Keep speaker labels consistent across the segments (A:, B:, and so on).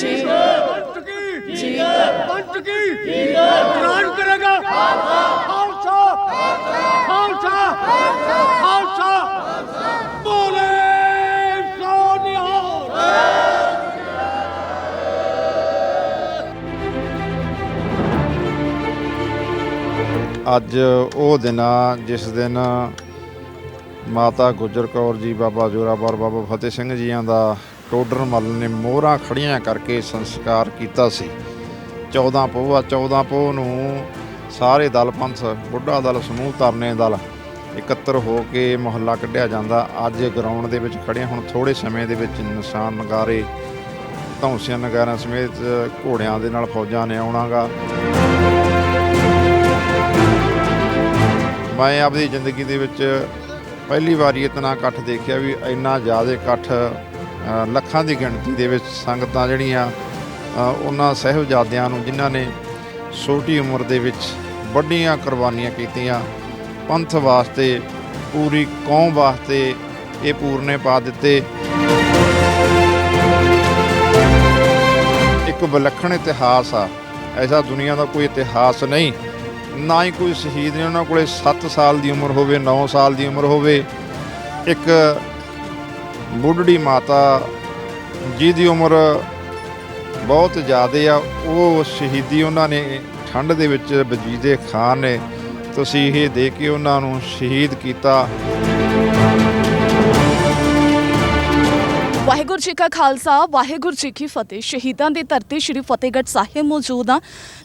A: ਜੀ
B: ਪੰਥ ਕੀ
A: ਜੀ
B: ਪੰਥ ਕੀ ਐਲਾਨ ਕਰੇਗਾ। ਖਾਲਸਾ। ਖਾਲਸਾ। ਖਾਲਸਾ। ਬੋਲੇ ਸੋਨਿਹਾਲ
C: ਅੱਜ ਉਹ ਦਿਨ ਆ ਜਿਸ ਦਿਨ ਮਾਤਾ ਗੁਜਰ ਕੌਰ ਜੀ ਬਾਬਾ ਜੋਰਾਵਰ ਬਾਬਾ ਫਤਿਹ ਸਿੰਘ ਜੀਆਂ ਦਾ ਟੋਡਰ ਮੱਲ ਨੇ ਮੋਹਰਾਂ ਖੜੀਆਂ ਕਰਕੇ ਸੰਸਕਾਰ ਕੀਤਾ ਸੀ। 14 ਪੋਹ ਆ 14 ਪੋਹ ਨੂੰ ਸਾਰੇ ਦਲ, ਪੰਥ, ਬੁੱਢਾ ਦਲ, ਸਮੂਹ ਤਰਨੇ ਦਲ ਇਕੱਤਰ ਹੋ ਕੇ ਮੁਹੱਲਾ ਕੱਢਿਆ ਜਾਂਦਾ। ਅੱਜ ਗਰਾਊਂਡ ਦੇ ਵਿੱਚ ਖੜੇ ਹੁਣ ਥੋੜੇ ਸਮੇਂ ਦੇ ਵਿੱਚ ਨਿਸ਼ਾਨ ਨਗਾਰੇ, ਧੌਂਸਿਆਂ ਨਗਾਰਿਆਂ ਸਮੇਤ ਘੋੜਿਆਂ ਦੇ ਨਾਲ ਫੌਜਾਂ ਨੇ ਆਉਣਾਗਾ। ਮੈਂ ਆਪਣੀ ਜ਼ਿੰਦਗੀ ਦੇ ਵਿੱਚ ਪਹਿਲੀ ਵਾਰੀ ਇਤਨਾ ਇਕੱਠ ਦੇਖਿਆ ਵੀ ਇੰਨਾ ਜ਼ਿਆਦਾ ਇਕੱਠ ਲੱਖਾਂ ਦੀ ਗਿਣਤੀ ਦੇ ਵਿੱਚ ਸੰਗਤਾਂ ਜਿਹੜੀਆਂ ਉਹਨਾਂ ਸਹਿਬਜ਼ਾਦਿਆਂ ਨੂੰ ਜਿਨ੍ਹਾਂ ਨੇ ਛੋਟੀ ਉਮਰ ਦੇ ਵਿੱਚ ਵੱਡੀਆਂ ਕੁਰਬਾਨੀਆਂ ਕੀਤੀਆਂ, ਪੰਥ ਵਾਸਤੇ, ਪੂਰੀ ਕੌਮ ਵਾਸਤੇ ਇਹ ਪੂਰਨੇ ਪਾ ਦਿੱਤੇ। ਇੱਕ ਵਿਲੱਖਣ ਇਤਿਹਾਸ ਆ, ਐਸਾ ਦੁਨੀਆ ਦਾ ਕੋਈ ਇਤਿਹਾਸ ਨਹੀਂ, ਨਾ ਹੀ ਕੋਈ ਸ਼ਹੀਦ ਨੇ ਉਹਨਾਂ ਕੋਲੇ 7 ਸਾਲ ਦੀ ਉਮਰ ਹੋਵੇ 9 ਸਾਲ ਦੀ ਉਮਰ ਹੋਵੇ। ਇੱਕ ਬੁੱਢੜੀ ਮਾਤਾ ਜਿਹਦੀ ਉਮਰ ਬਹੁਤ ਜ਼ਿਆਦਾ ਆ, ਉਹ ਸ਼ਹੀਦੀ ਉਹਨਾਂ ਨੇ ਠੰਡ ਦੇ ਵਿੱਚ ਵਜੀਦੇ ਖਾਨ ਨੇ। ਤੁਸੀਂ ਇਹ ਦੇ ਕੇ ਉਹਨਾਂ ਨੂੰ ਸ਼ਹੀਦ ਕੀਤਾ।
A: ਵਾਹਿਗੁਰੂ ਜੀ ਕਾ ਖਾਲਸਾ, ਵਾਹਿਗੁਰੂ ਜੀ ਕੀ ਫਤਿਹ। ਸ਼ਹੀਦਾਂ ਦੀ ਧਰਤੀ ਸ੍ਰੀ ਫਤਿਹਗੜ੍ਹ ਸਾਹਿਬ ਮੌਜੂਦ ਆ,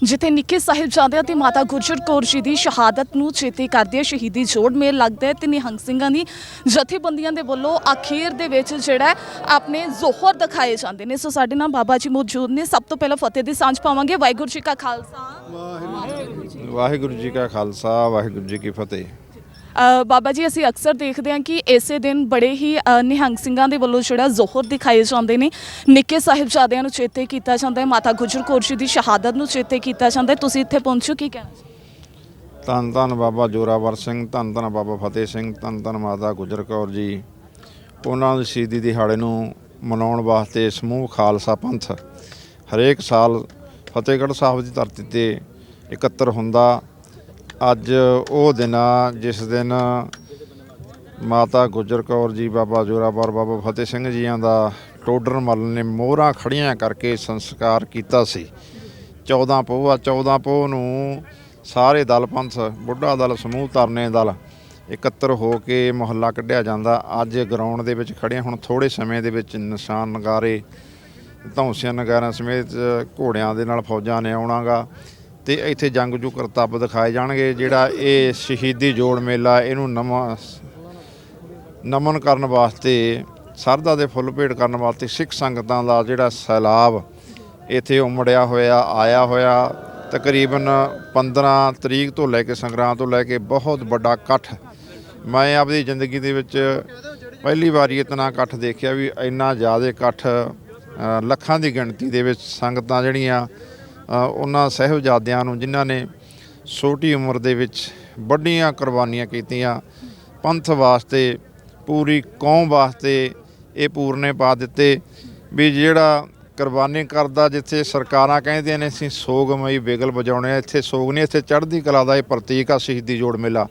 A: ਜਿੱਥੇ ਨਿੱਕੇ ਸਾਹਿਬਜ਼ਾਦਿਆਂ ਤੇ ਮਾਤਾ ਗੁਜਰ ਕੌਰ ਜੀ ਦੀ ਸ਼ਹਾਦਤ ਨੂੰ ਚੇਤੇ ਕਰਦੇ ਸ਼ਹੀਦੀ ਜੋੜ ਮੇਲ ਲੱਗਦਾ ਹੈ ਤੇ ਨਿਹੰਗ ਸਿੰਘਾਂ ਦੀ ਜਥੇਬੰਦੀਆਂ ਦੇ ਵੱਲੋਂ ਅਖੀਰ ਦੇ ਵਿੱਚ ਜਿਹੜਾ ਆਪਣੇ ਜ਼ੋਹਰ ਦਿਖਾਏ ਜਾਂਦੇ ਨੇ। ਸੋ ਸਾਡੇ ਨਾਲ ਬਾਬਾ ਜੀ ਮੌਜੂਦ ਨੇ। ਸਭ ਤੋਂ ਪਹਿਲਾਂ ਫਤਿਹ ਦੀ ਸਾਂਝ ਪਾਵਾਂਗੇ। ਵਾਹਿਗੁਰੂ ਜੀ ਕਾ ਖਾਲਸਾ।
C: ਵਾਹਿਗੁਰੂ ਜੀ ਕਾ ਖਾਲਸਾ, ਵਾਹਿਗੁਰੂ ਜੀ ਕੀ ਫਤਿਹ।
A: ਬਾਬਾ ਜੀ, ਅਸੀਂ ਅਕਸਰ ਦੇਖਦੇ ਹਾਂ ਕਿ ਇਸੇ ਦਿਨ ਬੜੇ ਹੀ ਨਿਹੰਗ ਸਿੰਘਾਂ ਦੇ ਵੱਲੋਂ ਜਿਹੜਾ ਜ਼ੋਹਰ ਦਿਖਾਏ ਜਾਂਦੇ ਨੇ। ਨਿੱਕੇ ਸਾਹਿਬਜ਼ਾਦਿਆਂ ਨੂੰ ਚੇਤੇ ਕੀਤਾ ਜਾਂਦਾ ਹੈ, ਮਾਤਾ ਗੁਜਰ ਕੌਰ ਜੀ ਦੀ ਸ਼ਹਾਦਤ ਨੂੰ ਚੇਤੇ ਕੀਤਾ ਜਾਂਦਾ ਹੈ। ਤੁਸੀਂ ਇੱਥੇ ਪਹੁੰਚੋ, ਕੀ ਕਹਿਣਾ
C: ਧੰਨ ਧੰਨ ਬਾਬਾ ਜੋਰਾਵਰ ਸਿੰਘ, ਧੰਨ ਧੰਨ ਬਾਬਾ ਫਤਿਹ ਸਿੰਘ, ਧੰਨ ਧੰਨ ਮਾਤਾ ਗੁਜਰ ਕੌਰ ਜੀ। ਉਹਨਾਂ ਦੀ ਸ਼ਹੀਦੀ ਦਿਹਾੜੇ ਨੂੰ ਮਨਾਉਣ ਵਾਸਤੇ ਸਮੂਹ ਖਾਲਸਾ ਪੰਥ ਹਰੇਕ ਸਾਲ ਫਤਿਹਗੜ੍ਹ ਸਾਹਿਬ ਦੀ ਧਰਤੀ ਤੇ ਇਕੱਤਰ ਹੁੰਦਾ। ਅੱਜ ਉਹ ਦਿਨ ਆ, ਜਿਸ ਦਿਨ ਮਾਤਾ ਗੁਜਰ ਕੌਰ ਜੀ, ਬਾਬਾ ਜੋਰਾਵਰ ਬਾਬਾ ਫਤਿਹ ਸਿੰਘ ਜੀਆਂ ਦਾ ਟੋਡਰ ਮੱਲ ਨੇ ਮੋਹਰਾਂ ਖੜੀਆਂ ਕਰਕੇ ਸੰਸਕਾਰ ਕੀਤਾ ਸੀ। 14 ਪੋਹ ਆ 14 ਪੋਹ ਨੂੰ ਸਾਰੇ ਦਲ ਪੰਥ, ਬੁੱਢਾ ਦਲ, ਸਮੂਹ ਤਰਨੇ ਦਲ ਇਕੱਤਰ ਹੋ ਕੇ ਮੁਹੱਲਾ ਕੱਢਿਆ ਜਾਂਦਾ। ਅੱਜ ਗਰਾਊਂਡ ਦੇ ਵਿੱਚ ਖੜੇ ਹੁਣ ਥੋੜੇ ਸਮੇਂ ਦੇ ਵਿੱਚ ਨਿਸ਼ਾਨ ਨਗਾਰੇ, ਧੌਂਸਿਆਂ ਨਗਾਰਿਆਂ ਸਮੇਤ ਘੋੜਿਆਂ ਦੇ ਨਾਲ ਫੌਜਾਂ ਨੇ ਆਉਣਾਗਾ। ਤੇ ਇੱਥੇ ਜੰਗ ਜੰਗਜੂ ਕਰਤੱਵ ਦਿਖਾਏ ਜਾਣਗੇ, ਜਿਹੜਾ ਇਹ ਸ਼ਹੀਦੀ ਜੋੜ ਮੇਲਾ, ਇਹਨੂੰ ਨਵਾਂ ਨਮਨ ਕਰਨ ਵਾਸਤੇ, ਸਰਦਾ ਦੇ ਫੁੱਲ ਭੇਟ ਕਰਨ ਵਾਸਤੇ ਸਿੱਖ ਸੰਗਤਾਂ ਦਾ ਜਿਹੜਾ ਸੈਲਾਬ ਇੱਥੇ ਉਮੜਿਆ ਹੋਇਆ, ਆਇਆ ਹੋਇਆ, ਤਕਰੀਬਨ 15 ਤਰੀਕ ਤੋਂ ਲੈ ਕੇ ਸੰਗਰਾਂਦ ਤੋਂ ਲੈ ਕੇ ਬਹੁਤ ਵੱਡਾ ਇਕੱਠ। ਮੈਂ ਆਪਣੀ ਜ਼ਿੰਦਗੀ ਦੇ ਵਿੱਚ ਪਹਿਲੀ ਵਾਰੀ ਇਤਨਾ ਇਕੱਠ ਦੇਖਿਆ ਵੀ ਇੰਨਾ ਜ਼ਿਆਦਾ ਇਕੱਠ ਲੱਖਾਂ ਦੀ ਗਿਣਤੀ ਦੇ ਵਿੱਚ ਸੰਗਤਾਂ ਜਿਹੜੀਆਂ ਉਹਨਾਂ ਸਹਿਬਜ਼ਾਦਿਆਂ ਨੂੰ ਜਿਨ੍ਹਾਂ ਨੇ ਛੋਟੀ ਉਮਰ ਦੇ ਵਿੱਚ ਵੱਡੀਆਂ ਕੁਰਬਾਨੀਆਂ ਕੀਤੀਆਂ, ਪੰਥ ਵਾਸਤੇ, ਪੂਰੀ ਕੌਮ ਵਾਸਤੇ ਇਹ ਪੂਰਨੇ ਪਾ ਦਿੱਤੇ ਵੀ ਜਿਹੜਾ ਕੁਰਬਾਨੀ ਕਰਦਾ ਜਿੱਥੇ ਸਰਕਾਰਾਂ ਕਹਿੰਦੀਆਂ ਨੇ, ਅਸੀਂ ਸੋਗਮਈ ਬਿਗਲ ਵਜਾਉਣੇ ਆ, ਇੱਥੇ ਸੋਗ ਨਹੀਂ, ਇੱਥੇ ਚੜ੍ਹਦੀ ਕਲਾ ਦਾ ਇਹ ਪ੍ਰਤੀਕ ਆ, ਸ਼ਹੀਦੀ ਜੋੜ ਮੇਲਾ।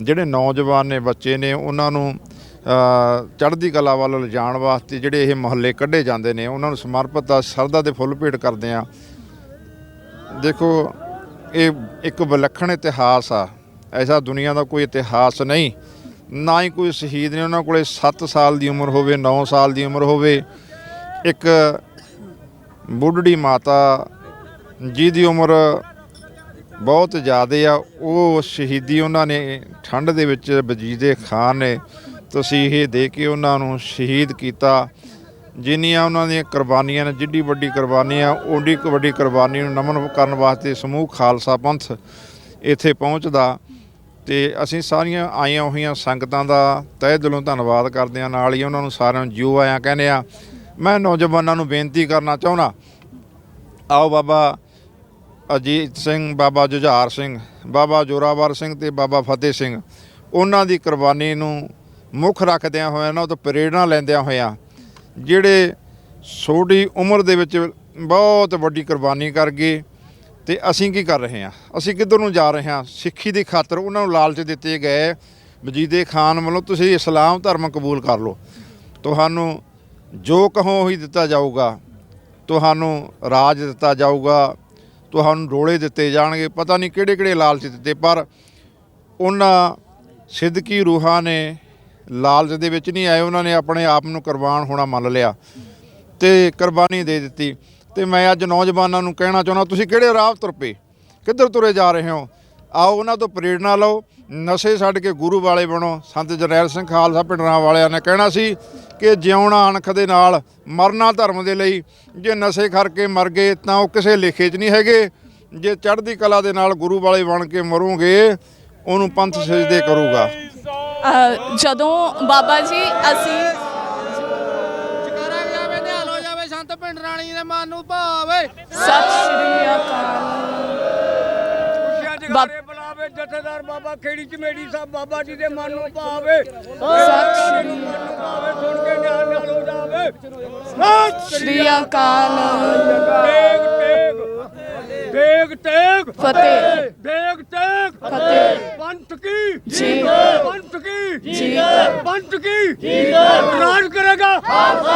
C: ਜਿਹੜੇ ਨੌਜਵਾਨ ਨੇ, ਬੱਚੇ ਨੇ, ਉਹਨਾਂ ਨੂੰ ਚੜ੍ਹਦੀ ਕਲਾ ਵੱਲ ਲਿਜਾਣ ਵਾਸਤੇ ਜਿਹੜੇ ਇਹ ਮਹੱਲੇ ਕੱਢੇ ਜਾਂਦੇ ਨੇ, ਉਹਨਾਂ ਨੂੰ ਸਮਰਪਿਤ ਆ ਸਰਦਾ ਦੇ ਫੁੱਲ ਭੇਟ ਕਰਦੇ ਆ। ਦੇਖੋ, ਇਹ ਇੱਕ ਵਿਲੱਖਣ ਇਤਿਹਾਸ ਆ। ਐਸਾ ਦੁਨੀਆ ਦਾ ਕੋਈ ਇਤਿਹਾਸ ਨਹੀਂ। ਨਾ ਹੀ ਕੋਈ ਸ਼ਹੀਦ ਨੇ, ਉਹਨਾਂ ਕੋਲੇ 7 ਸਾਲ ਦੀ ਉਮਰ ਹੋਵੇ 9 ਸਾਲ ਦੀ ਉਮਰ ਹੋਵੇ। ਇੱਕ ਬੁੱਢੜੀ ਮਾਤਾ ਜਿਹਦੀ ਉਮਰ ਬਹੁਤ ਜ਼ਿਆਦਾ ਆ, ਉਹ ਸ਼ਹੀਦੀ ਉਹਨਾਂ ਨੇ ਠੰਡ ਦੇ ਵਿੱਚ ਵਜੀਦੇ ਖਾਨ ਨੇ। ਤੁਸੀਂ ਦੇ ਕੇ ਉਹਨਾਂ ਨੂੰ ਸ਼ਹੀਦ ਕੀਤਾ। ਜਿੰਨੀਆਂ ਉਹਨਾਂ ਦੀਆਂ ਕੁਰਬਾਨੀਆਂ ਨੇ, ਜਿੱਡੀ ਵੱਡੀ ਕੁਰਬਾਨੀ ਆ ਓਡੀ ਵੱਡੀ ਕੁਰਬਾਨੀ ਨੂੰ ਨਮਨ ਕਰਨ ਵਾਸਤੇ ਸਮੂਹ ਖਾਲਸਾ ਪੰਥ ਇੱਥੇ ਪਹੁੰਚਦਾ। ਤੇ ਅਸੀਂ ਸਾਰੀਆਂ ਆਈਆਂ ਹੋਈਆਂ ਸੰਗਤਾਂ ਦਾ ਤਹਿ ਦਿਲੋਂ ਧੰਨਵਾਦ ਕਰਦੇ ਹਾਂ। ਨਾਲ ਹੀ ਉਹਨਾਂ ਨੂੰ ਸਾਰਿਆਂ ਨੂੰ ਜਿਉ ਆਇਆਂ ਕਹਿੰਦੇ ਆ ਮੈਂ ਨੌਜਵਾਨਾਂ ਨੂੰ ਬੇਨਤੀ ਕਰਨਾ ਚਾਹੁੰਦਾ, ਆਓ ਬਾਬਾ ਅਜੀਤ ਸਿੰਘ, ਬਾਬਾ ਜੁਝਾਰ ਸਿੰਘ, ਬਾਬਾ ਜੋਰਾਵਰ ਸਿੰਘ ਤੇ ਬਾਬਾ ਫਤਿਹ ਸਿੰਘ, ਉਹਨਾਂ ਦੀ ਕੁਰਬਾਨੀ ਨੂੰ ਮੁੱਖ ਰੱਖਦਿਆਂ ਹੋਇਆਂ, ਉਹਨਾਂ ਤੋਂ ਪ੍ਰੇਰਣਾ ਲੈਂਦਿਆਂ ਹੋਇਆਂ ਜਿਹੜੇ ਛੋਟੀ ਉਮਰ ਦੇ ਵਿੱਚ ਬਹੁਤ ਵੱਡੀ ਕੁਰਬਾਨੀ ਕਰ ਗਏ ਤੇ ਅਸੀਂ ਕੀ ਕਰ ਰਹੇ ਹਾਂ? ਅਸੀਂ ਕਿੱਧਰ ਨੂੰ ਜਾ ਰਹੇ ਹਾਂ? ਸਿੱਖੀ ਦੀ ਖਾਤਰ ਉਹਨਾਂ ਨੂੰ ਲਾਲਚ ਦਿੱਤੇ ਗਏ। ਵਜੀਦੇ ਖਾਨ ਵੱਲੋਂ ਤੁਸੀਂ ਇਸਲਾਮ ਧਰਮ ਕਬੂਲ ਕਰ ਲਓ। ਤੁਹਾਨੂੰ ਜੋ ਕਹੋ ਉਹੀ ਦਿੱਤਾ ਜਾਊਗਾ। ਤੁਹਾਨੂੰ ਰਾਜ ਦਿੱਤਾ ਜਾਊਗਾ। ਤੁਹਾਨੂੰ ਡੋਲੇ ਦਿੱਤੇ ਜਾਣਗੇ। ਪਤਾ ਨਹੀਂ ਕਿਹੜੇ ਕਿਹੜੇ ਲਾਲਚ ਦਿੱਤੇ, ਪਰ ਉਹਨਾਂ ਸਿੱਦਕੀ ਰੂਹਾਂ ਨੇ ਲਾਲਚ ਦੇ ਵਿੱਚ ਨਹੀਂ ਆਏ, ਉਹਨਾਂ ਨੇ ਆਪਣੇ ਆਪ ਨੂੰ ਕੁਰਬਾਨ ਹੋਣਾ ਮੰਨ ਲਿਆ ਤੇ ਕੁਰਬਾਨੀ ਦੇ ਦਿੱਤੀ। ਤੇ ਮੈਂ ਅੱਜ ਨੌਜਵਾਨਾਂ ਨੂੰ ਕਹਿਣਾ ਚਾਹੁੰਦਾ, ਤੁਸੀਂ ਕਿਹੜੇ ਰਾਹ ਤੁਰ ਪਏ? ਕਿੱਧਰ ਤੁਰੇ ਜਾ ਰਹੇ ਹੋ? ਆਓ, ਉਹਨਾਂ ਤੋਂ ਪ੍ਰੇਰਣਾ ਲਓ। ਨਸ਼ੇ ਛੱਡ ਕੇ ਗੁਰੂ ਵਾਲੇ ਬਣੋ। ਸੰਤ ਜਰਨੈਲ ਸਿੰਘ ਖਾਲਸਾ ਪਿੰਡਰਾਂ ਵਾਲਿਆਂ ਨੇ ਕਹਿਣਾ ਸੀ ਕਿ ਜਿਉਣਾ ਅਣਖ ਦੇ ਨਾਲ, ਮਰਨਾ ਧਰਮ ਦੇ ਲਈ। ਜੇ ਨਸ਼ੇ ਕਰਕੇ ਮਰ ਗਏ, ਤਾਂ ਉਹ ਕਿਸੇ ਲੇਖੇ 'ਚ ਨਹੀਂ ਹੈਗੇ। ਜੇ ਚੜ੍ਹਦੀ ਕਲਾ ਦੇ ਨਾਲ ਗੁਰੂ ਵਾਲੇ ਬਣ ਕੇ ਮਰੋਗੇ, ਉਹਨੂੰ ਪੰਥ ਸਜਦੇ ਕਰੂਗਾ।
A: ਅ, ਜਦੋਂ ਬਾਬਾ ਜੀ ਅਸੀਂ
D: ਚਕਾਰਾ ਜਾਵੇ ਨਿਹਾਲ ਹੋ ਜਾਵੇ ਸੰਤ ਪਿੰਡ ਰਾਣੀ ਦੇ ਮਨ ਨੂੰ ਭਾਵੇ
A: ਸਤਿ ਸ਼੍ਰੀ ਅਕਾਲ।
B: ਖੁਸ਼ੀਆਂ ਜਗਾਰੇ ਬੁਲਾਵੇ ਜਥੇਦਾਰ ਬਾਬਾ ਖੇੜੀ ਚਮੇੜੀ ਸਾਹਿਬ ਬਾਬਾ ਜੀ ਦੇ ਮਨ ਨੂੰ ਭਾਵੇ
A: ਸਤਿ ਸ਼੍ਰੀ
B: ਭਾਵੇ ਸੁਣ ਕੇ ਨਿਹਾਲ ਨਿਹਾਲ ਹੋ ਜਾਵੇ। ਸਤਿ
A: ਸ਼੍ਰੀ ਅਕਾਲ।
B: ਤੇਗ ਤੇਗ
A: ਫਤਿਹ।
B: ਤੇਗ ਤੇਗ
A: ਫਤਿਹ।
B: ਪੰਥ ਕੀ?
A: ਜੀ।
B: ਪੰਥ ਕੀ?
A: ਜੀ।
B: ਪੰਥ ਕੀ? ਜੀ ਰਾਜ ਕਰੇਗਾ। ਖਾਲਸਾ